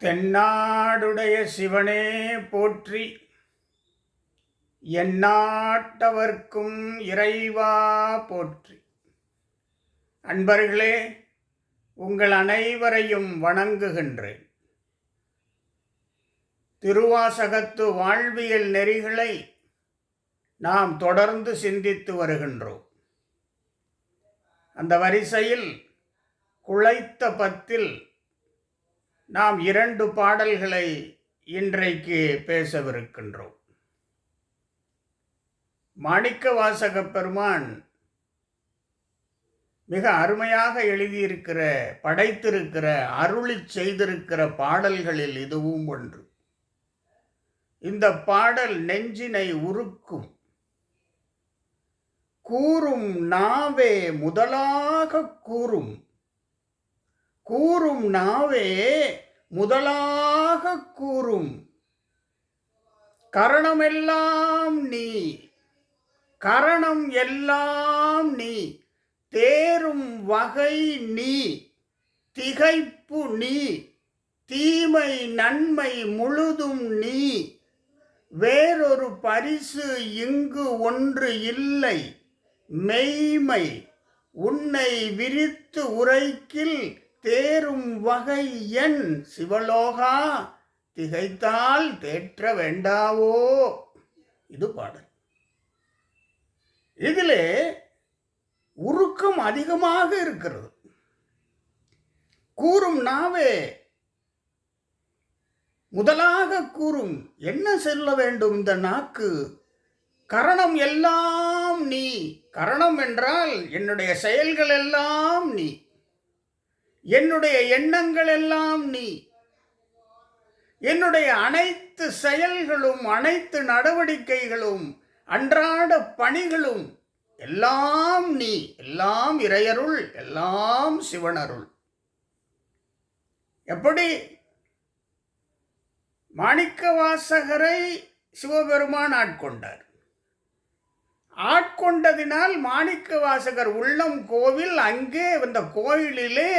தென்னாடுடைய சிவனே போற்றி. எந்நாட்டவர்க்கும் இறைவா போற்றி. அன்பர்களே உங்கள் அனைவரையும் வணங்குகின்றேன். திருவாசகத்து வாழ்வியல் நெறிகளை நாம் தொடர்ந்து சிந்தித்து வருகின்றோம். அந்த வரிசையில் குழைத்த பத்தில் நாம் இரண்டு பாடல்களை இன்றைக்கு பேசவிருக்கின்றோம். மாணிக்க வாசக பெருமான் மிக அருமையாக எழுதியிருக்கிற படைத்திருக்கிற அருளி செய்திருக்கிற பாடல்களில் இதுவும் ஒன்று. இந்த பாடல் நெஞ்சினை உருக்கும். கூறும் நாவே முதலாக கூறும். கூறும் நாவே முதலாக கூறும். கரணமெல்லாம் நீ கரணம் எல்லாம் நீ தேரும் வகை நீ திகைப்பு நீ தீமை நன்மை முழுதும் நீ வேறொரு பரிசு இங்கு ஒன்று இல்லை. மெய்மை உன்னை விரித்து உரைக்கில் தேரும் வகை என் சிவலோகா திகைத்தால் தேற்ற வேண்டாவோ? இது பாடல். இதிலே உருக்கம் அதிகமாக இருக்கிறது. கூறும் நாவே முதலாக கூறும் என்ன செல்ல வேண்டும் இந்த நாக்கு? கரணம் எல்லாம் நீ கரணம் என்றால் என்னுடைய செயல்கள் எல்லாம் நீ. என்னுடைய எண்ணங்கள் எல்லாம் நீ. என்னுடைய அனைத்து செயல்களும் அனைத்து நடவடிக்கைகளும் அன்றாட பணிகளும் எல்லாம் நீ எல்லாம் இறையருள் எல்லாம் சிவனருள். எப்படி? மாணிக்க வாசகரை சிவபெருமான் ஆட்கொண்டார். ஆட்கொண்டதினால் மாணிக்க வாசகர் உள்ளம் கோவில் அங்கே இந்த கோயிலிலே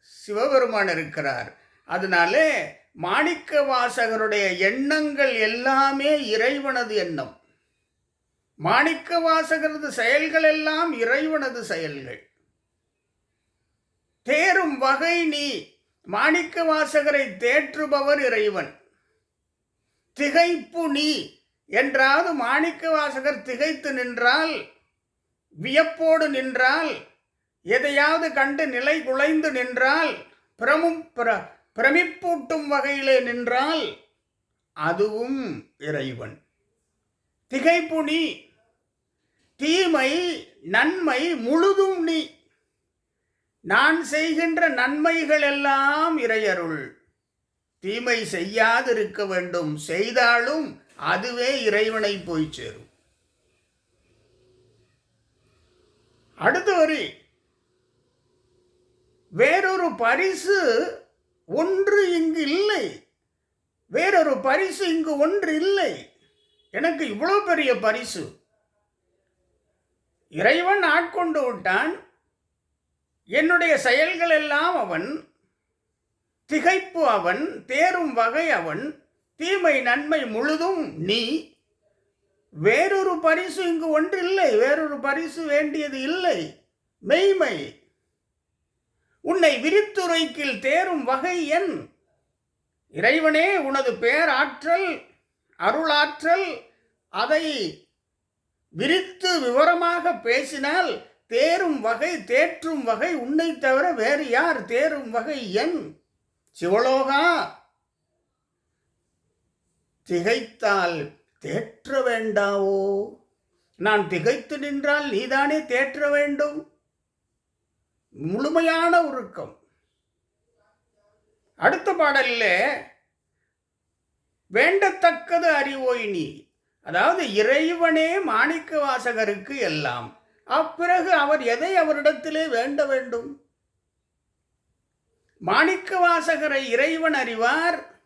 சிவபெருமான் இருக்கிறார். அதனாலே மாணிக்க வாசகருடைய எண்ணங்கள் எல்லாமே இறைவனது எண்ணம். மாணிக்க வாசகரது செயல்கள் எல்லாம் இறைவனது செயல்கள். தேரும் வகை நீ மாணிக்க வாசகரை தேற்றுபவர் இறைவன். திகைப்பு நீ என்றாவது மாணிக்க வாசகர் திகைத்து நின்றால் வியப்போடு நின்றால் எதையாவது கண்டு நிலை குலைந்து நின்றால் பிரமும் பிர பிரமிப்பூட்டும் வகையிலே நின்றால் அதுவும் இறைவன். திகைப்பு நீ தீமை நன்மை முழுதும் நீ. நான் செய்கின்ற நன்மைகள் எல்லாம் இறையருள். தீமை செய்யாதிருக்க வேண்டும் செய்தாலும் அதுவே இறைவனை போய் சேரும். அடுத்த வரி. வேறொரு பரிசு ஒன்று இங்கு இல்லை. வேறொரு பரிசு இங்கு ஒன்று இல்லை. எனக்கு இவ்வளோ பெரிய பரிசு. இறைவன் ஆட்கொண்டு விட்டான். என்னுடைய செயல்கள் எல்லாம் அவன். திகைப்பு அவன் தேரும் வகை அவன். தீமை நன்மை முழுதும் நீ. வேறொரு பரிசு இங்கு ஒன்றில்லை வேறொரு பரிசு வேண்டியது இல்லை. மெய்மை. உன்னை விரித்துரைக்கில் தேரும் வகை என். இறைவனே உனது பேராற்றல் அருளாற்றல் அதை விரித்து விவரமாக பேசினால் தேரும் வகை தேற்றும் வகை உன்னை தவிர வேறு யார் தேரும் வகை என்? சிவலோகா திகைத்தால் தேற்ற வேண்டாவோ? நான் திகைத்து நின்றால் நீதானே தேற்ற வேண்டும்? முழுமையான உருக்கம். அடுத்த பாடலில் வேண்டத்தக்கது அறிவோய் நீ. அதாவது இறைவனே மாணிக்க வாசகருக்கு எல்லாம். அப்பிறகு அவர் எதை அவரிடத்திலே வேண்ட வேண்டும்? மாணிக்க வாசகரை இறைவன் அறிவார்.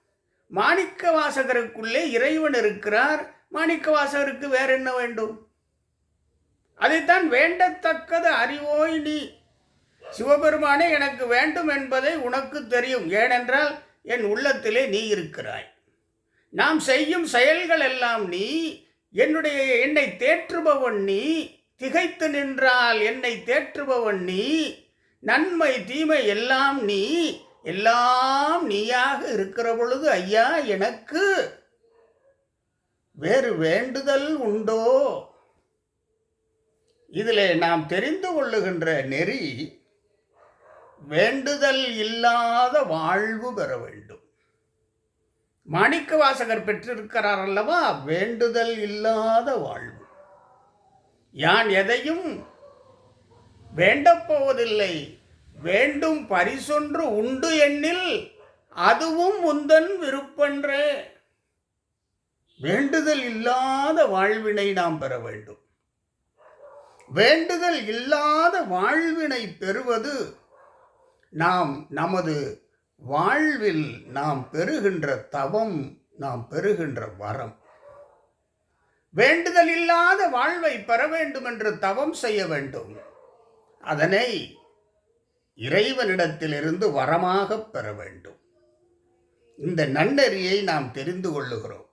மாணிக்க வாசகருக்குள்ளே இறைவன் இருக்கிறார். மாணிக்க வாசகருக்கு வேற என்ன வேண்டும்? அதைத்தான் வேண்டத்தக்கது அறிவோய் நீ. சிவபெருமானே எனக்கு வேண்டும் என்பதை உனக்கு தெரியும். ஏனென்றால் என் உள்ளத்திலே நீ இருக்கிறாய். நாம் செய்யும் செயல்கள் எல்லாம் நீ என்னுடைய என்னை தேற்றுபவன் நீ திகைத்து நின்றால் என்னை தேற்றுபவன் நீ நன்மை தீமை எல்லாம் நீ எல்லாம் நீயாக இருக்கிற பொழுது ஐயா எனக்கு வேறு வேண்டுதல் உண்டோ? இதில் நாம் தெரிந்து கொள்ளுகின்ற நெறி வேண்டுதல் இல்லாத வாழ்வு பெற வேண்டும். மாணிக்க வாசகர் பெற்றிருக்கிறார் அல்லவா? வேண்டுதல் இல்லாத வாழ்வு. யான் எதையும் வேண்டப்போவதில்லை. வேண்டும் பரிசொன்று உண்டு எண்ணில் அதுவும் முந்தன் விருப்பன்றே. வேண்டுதல் இல்லாத வாழ்வினை நாம் பெற வேண்டும். வேண்டுதல் இல்லாத வாழ்வினை பெறுவது நாம் நமது வாழ்வில் நாம் பெறுகின்ற தவம் நாம் பெறுகின்ற வரம். வேண்டுதல் இல்லாத வாழ்வை பெற வேண்டும் என்று தவம் செய்ய வேண்டும். அதனை இறைவனிடத்திலிருந்து வரமாக பெற வேண்டும். இந்த நன்னெறியை நாம் தெரிந்து கொள்ளுகிறோம்.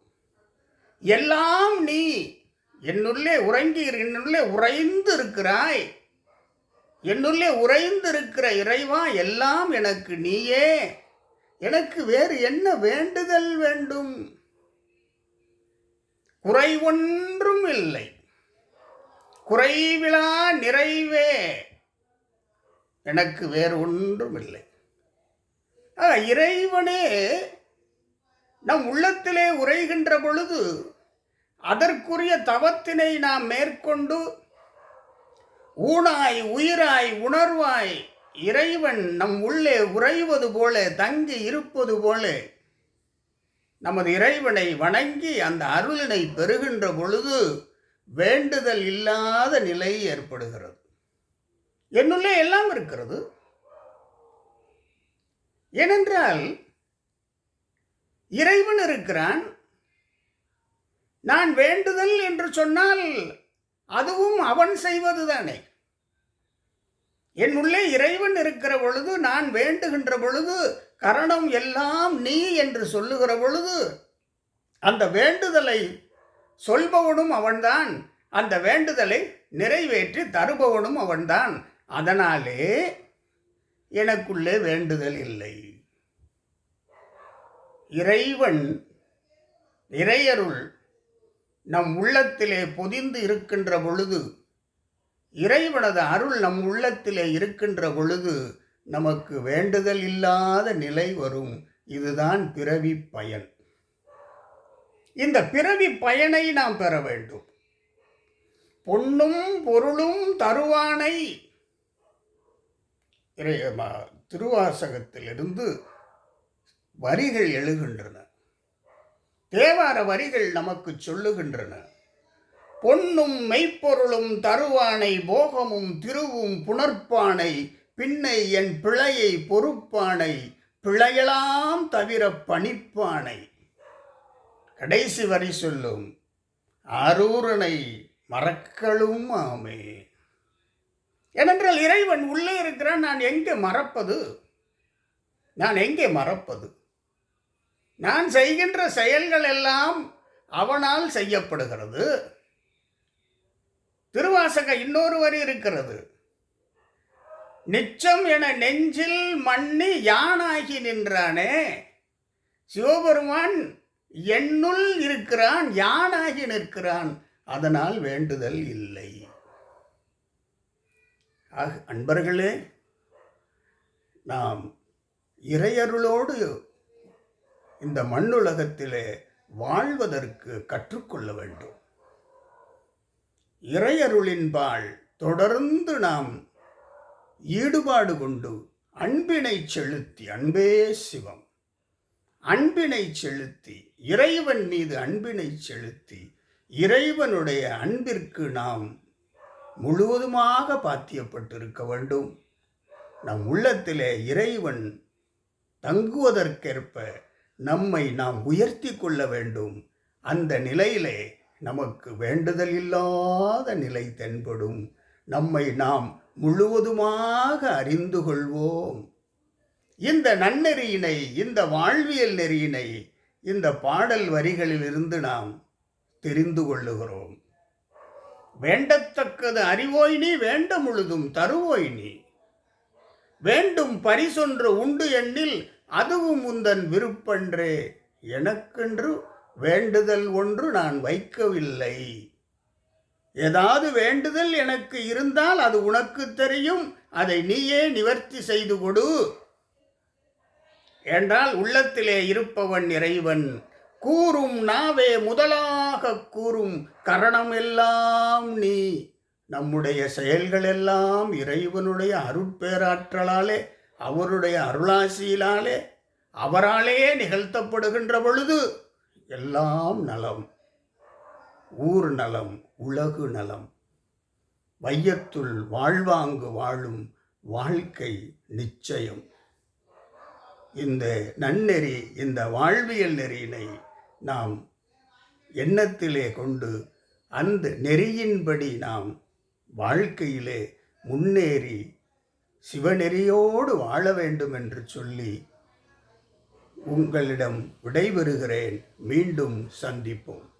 எல்லாம் நீ என்னுள்ளே உறங்கி என்னுள்ளே உறைந்து இருக்கிறாய் என்னுள்ளே உறைந்திருக்கிற இறைவா எல்லாம் எனக்கு நீயே. எனக்கு வேறு என்ன வேண்டுதல் வேண்டும்? குறை ஒன்றும் இல்லை. குறைவிலா நிறைவே. எனக்கு வேறு ஒன்றும் இல்லை. ஆ, இறைவனே நம் உள்ளத்திலே உரைகின்ற பொழுது அதற்குரிய தவத்தினை நாம் மேற்கொண்டு ஊனாய் உயிராய் உணர்வாய் இறைவன் நம் உள்ளே உறைவது போல தங்கி இருப்பது போல. நமது இறைவனை வணங்கி அந்த அருளினை பெறுகின்ற பொழுது வேண்டுதல் இல்லாத நிலை ஏற்படுகிறது. என்னுள்ளே எல்லாம் இருக்கிறது. ஏனென்றால் இறைவன் இருக்கிறான். நான் வேண்டுதல் என்று சொன்னால் அதுவும் அவன் செய்வதுதானே. என் உள்ளே இறைவன் இருக்கிற பொழுது நான் வேண்டுகின்ற பொழுது கரணம் எல்லாம் நீ என்று சொல்லுகிற பொழுது அந்த வேண்டுதலை சொல்பவனும் அவன்தான். அந்த வேண்டுதலை நிறைவேற்றி தருபவனும் அவன்தான். அதனாலே எனக்குள்ளே வேண்டுதல் இல்லை. இறைவன் இறையருள் நம் உள்ளத்திலே பொதிந்து இருக்கின்ற பொழுது இறைவனது அருள் நம் உள்ளத்திலே இருக்கின்ற பொழுது நமக்கு வேண்டுதல் இல்லாத நிலை வரும். இதுதான் பிறவி பயன். இந்த பிறவி பயனை நாம் பெற வேண்டும். பொன்னும் பொருளும் தருவானை. திருவாசகத்திலிருந்து வரிகள் எழுகின்றன. தேவார வரிகள் நமக்கு சொல்லுகின்றன. பொன்னும் மெய்ப்பொருளும் தருவானை போகமும் திருவும் புணர்ப்பானை பின்னை என் பிழையை பொறுப்பானை பிழையெல்லாம் தவிர பணிப்பானை. கடைசி வரி சொல்லும் அரூரனை மறக்களும் ஆமே. ஏனென்றால் இறைவன் உள்ளே இருக்கிறான் நான் எங்கே மறப்பது? நான் எங்கே மறப்பது? நான் செய்கின்ற செயல்கள் எல்லாம் அவனால் செய்யப்படுகிறது. திருவாசக இன்னொரு வரி இருக்கிறது. நிச்சம் என நெஞ்சில் மண்ணி யானாகி நின்றானே சிவபெருமான் என்னுள் இருக்கிறான் யானாகி நிற்கிறான் அதனால் வேண்டுதல் இல்லை. அன்பர்களே நாம் இறையருளோடு இந்த மண்ணுலகத்திலே வாழ்வதற்கு கற்றுக்கொள்ள வேண்டும். இறையருளின்பால் தொடர்ந்து நாம் ஈடுபாடு கொண்டு அன்பினை செலுத்தி அன்பே சிவம். அன்பினை செலுத்தி இறைவன் மீது அன்பினை செலுத்தி இறைவனுடைய அன்பிற்கு நாம் முழுவதுமாக பாத்தியப்பட்டிருக்க வேண்டும். நம் உள்ளத்திலே இறைவன் தங்குவதற்கேற்ப நம்மை நாம் உயர்த்தி கொள்ள வேண்டும். அந்த நிலையிலே நமக்கு வேண்டுதல் இல்லாத நிலை தென்படும். நம்மை நாம் முழுவதுமாக அறிந்து கொள்வோம். இந்த நன்னெறியினை இந்த வாழ்வியல் நெறியினை இந்த பாடல் வரிகளிலிருந்து நாம் தெரிந்து கொள்ளுகிறோம். வேண்டத்தக்கது அறிவோய் நீ வேண்ட முழுதும் தருவோய் நீ. வேண்டும் பரிசொன்று உண்டு எண்ணில் அதுவும் உந்தன் விருப்பன்றே எனக்கென்று வேண்டுதல் ஒன்று நான் வைக்கவில்லை. ஏதாவது வேண்டுதல் எனக்கு இருந்தால் அது உனக்கு தெரியும் அதை நீயே நிவர்த்தி செய்து கொடு. என்றால் உள்ளத்திலே இருப்பவன் இறைவன் கூறும் நாவே முதலாக கூறும் கரணமெல்லாம் நீ. நம்முடைய செயல்கள் எல்லாம் இறைவனுடைய அருட்பேராற்றலாலே அவருடைய அருளாசியிலாலே அவராலே நிகழ்த்தப்படுகின்ற பொழுது எல்லாம் நலம். ஊர் நலம் உலகு நலம். வையத்துள் வாழ்வாங்கு வாழும் வாழ்க்கை நிச்சயம். இந்த நன்னெறி இந்த வாழ்வியல் நெறியினை நாம் எண்ணத்திலே கொண்டு அந்த நெறியின்படி நாம் வாழ்க்கையிலே முன்னேறி சிவநெறியோடு வாழ வேண்டும் என்று சொல்லி உங்களிடம் விடைபெறுகிறேன். மீண்டும் சந்திப்போம்.